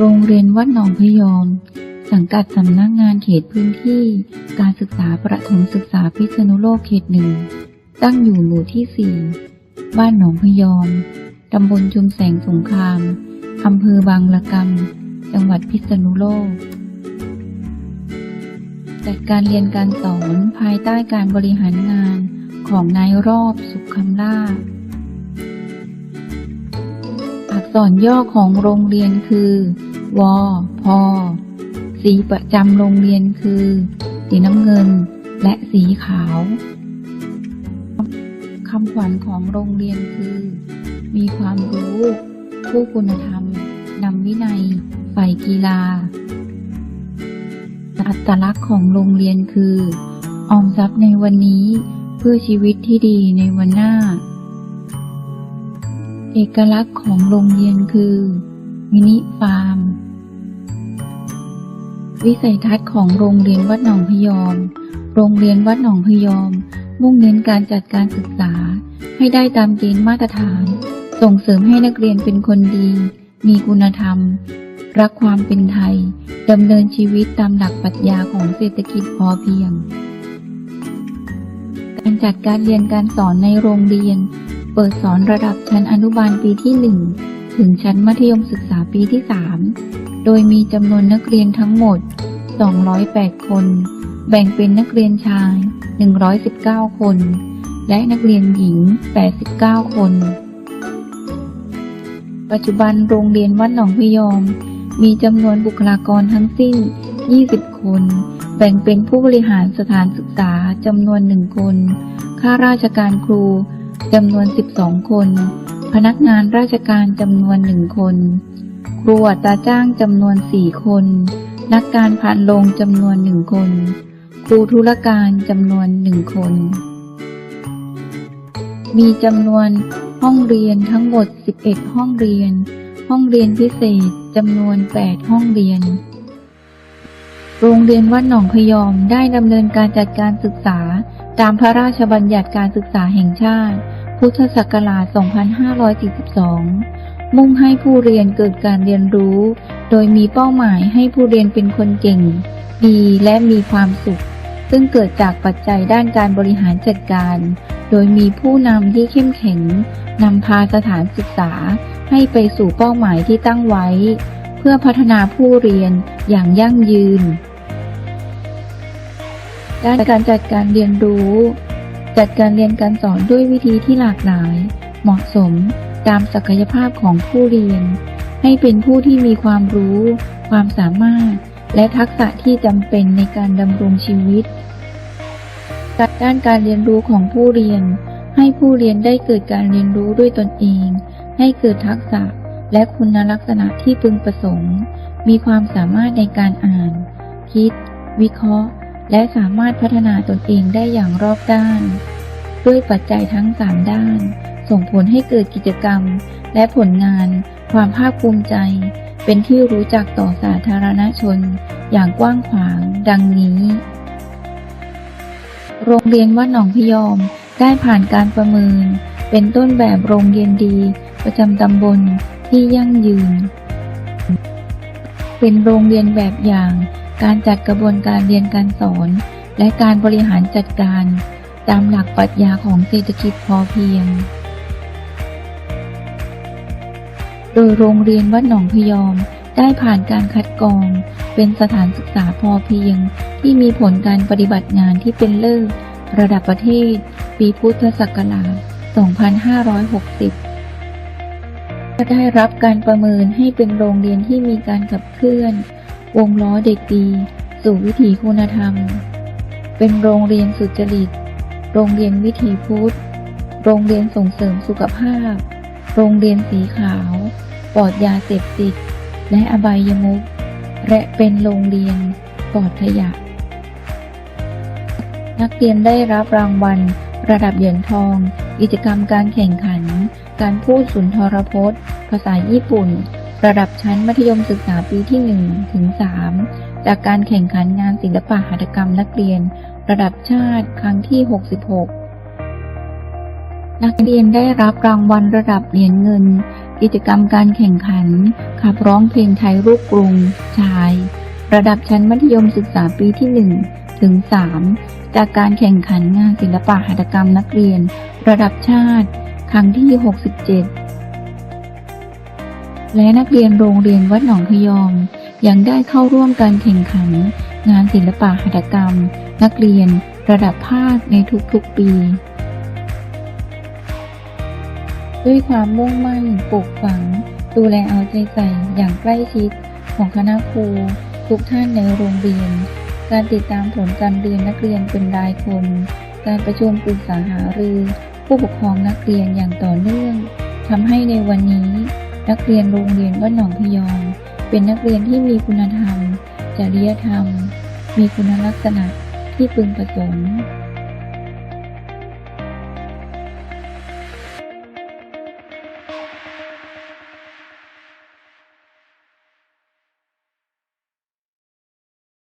โรงเรียนวัดหนองพยอม สังกัดสำนักงานเขตพื้นที่ การศึกษาประถมศึกษาพิษณุโลกเขตหนึ่ง ตั้งอยู่หมู่ที่ 4 บ้านหนองพยอม ตำบลชุมแสงสงคราม อำเภอบางละกำ จังหวัดพิษณุโลก จัดการเรียนการสอนภายใต้การบริหารงานของนายรอบสุขคำล่า ภอักษรย่อของโรงเรียนคือวพสีประจำโรงเรียนคือ สีน้ำเงินและสีขาวคำขวัญของโรงเรียนคือ มีความรู้ ผู้คุณธรรมนำวินัยใฝ่กีฬา อัตลักษณ์ของโรงเรียนคือ ออมทรัพย์ในวันนี้เพื่อชีวิตที่ดีในวันหน้า เอกลักษณ์ของโรงเรียนคือ มินิฟาร์ม วิสัยทัศน์ของโรงเรียนวัดหนองพยอม โรงเรียนวัดหนองพยอม มุ่งเน้นการจัดการศึกษา ให้ได้ตามเกณฑ์มาตรฐาน ส่งเสริมให้นักเรียนเป็นคนดี มีคุณธรรม รักความเป็นไทย ดำเนินชีวิตตามหลักปรัชญาของเศรษฐกิจพอเพียง การจัดการเรียนการสอนในโรงเรียน เปิดสอนระดับชั้นอนุบาลปีที่ 1 ถึงชั้นมัธยมศึกษาปีที่ 3 โดยมีจำนวนนักเรียนทั้งหมด 208 คน แบ่งเป็นนักเรียนชาย 119 คน และนักเรียนหญิง 89 คน ปัจจุบันโรงเรียนวัดหนองพยอม มีจำนวนบุคลากรทั้งสิ้น 20 คน แบ่งเป็นผู้บริหารสถานศึกษาจำนวน1คน ข้าราชการครู จำนวน 12 คน พนักงานราชการจำนวน1คน ครูอัตาจ้างจำนวน4คน นักการผ่านโรงจำนวน1คน ครูธุรการจำนวน1คน มีจำนวนห้องเรียนทั้งหมด 11 ห้องเรียน ห้องเรียนพิเศษจำนวน 8 ห้องเรียน โรงเรียนวัดหนองพยอมได้ดำเนินการจัดการศึกษา ตามพระราชบัญญัติการศึกษาแห่งชาติ พุทธศักราช 2542 มุ่งให้ผู้เรียนเกิดการเรียนรู้ โดยมีเป้าหมายให้ผู้เรียนเป็นคนเก่ง ดีและมีความสุข ซึ่งเกิดจากปัจจัยด้านการบริหารจัดการ โดยมีผู้นำที่เข้มแข็งนำพาสถานศึกษาให้ไปสู่เป้าหมายที่ตั้งไว้ เพื่อพัฒนาผู้เรียนอย่างยั่งยืน ด้านการจัดการเรียนรู้ จัดการเรียนการสอนด้วยวิธีที่หลากหลาย เหมาะสมตามศักยภาพของผู้เรียน ให้เป็นผู้ที่มีความรู้ ความสามารถ และทักษะที่จำเป็นในการดำรงชีวิตด้านการเรียนรู้ของผู้เรียน ให้ผู้เรียนได้เกิดการเรียนรู้ด้วยตนเอง ให้เกิดทักษะและคุณลักษณะที่พึงประสงค์ มีความสามารถในการอ่าน คิด วิเคราะห์ และสามารถพัฒนาตนเองได้อย่างรอบด้าน ด้วยปัจจัยทั้ง 3 ด้าน ส่งผลให้เกิดกิจกรรม และผลงาน ความภาคภูมิใจ เป็นที่รู้จักต่อสาธารณชน อย่างกว้างขวาง ดังนี้ โรงเรียนวัดหนองพยอมได้ผ่านการประเมิน เป็นต้นแบบโรงเรียนดี ประจำตำบลที่ยั่งยืน เป็นโรงเรียนแบบอย่าง การจัดกระบวนการเรียนการสอน และการบริหารจัดการ ตามหลักปรัชญาของเศรษฐกิจพอเพียง โดยโรงเรียนวัดหนองพยอมได้ผ่านการคัดกรอง เป็นสถานศึกษาพอเพียง ที่มีผลการปฏิบัติงานที่เป็นเลิศระดับประเทศ ปีพุทธศักราช 2560 ก็ได้รับการประเมินให้เป็นโรงเรียนที่มีการขับเคลื่อน วงล้อเด็กดี สู่วิถีคุณธรรม เป็นโรงเรียนสุจริต โรงเรียนวิถีพุทธ โรงเรียนส่งเสริมสุขภาพ โรงเรียนสีขาว ปลอดยาเสพติด และอบายมุข และเป็นโรงเรียนปลอดขยะ นักเรียนได้รับรางวัล ระดับเหรียญทอง กิจกรรมการแข่งขัน การพูดสุนทรพจน์ ภาษาญี่ปุ่น ระดับชั้นมัธยมศึกษาปีที่1ถึง3จากการแข่งขันงานศิลปะหัตถกรรมนักเรียน ระดับชาติครั้งที่ 66 นักเรียนได้รับรางวัลระดับเหรียญเงิน กิจกรรมการแข่งขัน ขับร้องเพลงไทยรูปกรุงชาย ระดับชั้นมัธยมศึกษาปีที่ 1 ถึง 3 จากการแข่งขันงานศิลปะหัตถกรรมนักเรียน ระดับชาติ ครั้งที่ 67 และนักเรียนโรงเรียนวัดหนองพยอม ยังได้เข้าร่วมการแข่งขัน งานศิลปะหัตถกรรม นักเรียน ระดับภาคในทุกๆ ปี ด้วยความมุ่งมั่นปลูกฝัง ดูแลเอาใจใส่อย่างใกล้ชิดของคณะครูทุกท่านในโรงเรียน การติดตามผลการเรียนนักเรียนเป็นรายคน การประชุมปรึกษาหารือ ผู้ปกครองนักเรียนอย่างต่อเนื่องทำให้ในวันนี้ นักเรียนโรงเรียนวัดหนองพยอมเป็นนักเรียนที่มีคุณธรรม จริยธรรม มีคุณลักษณะที่พึงประสงค์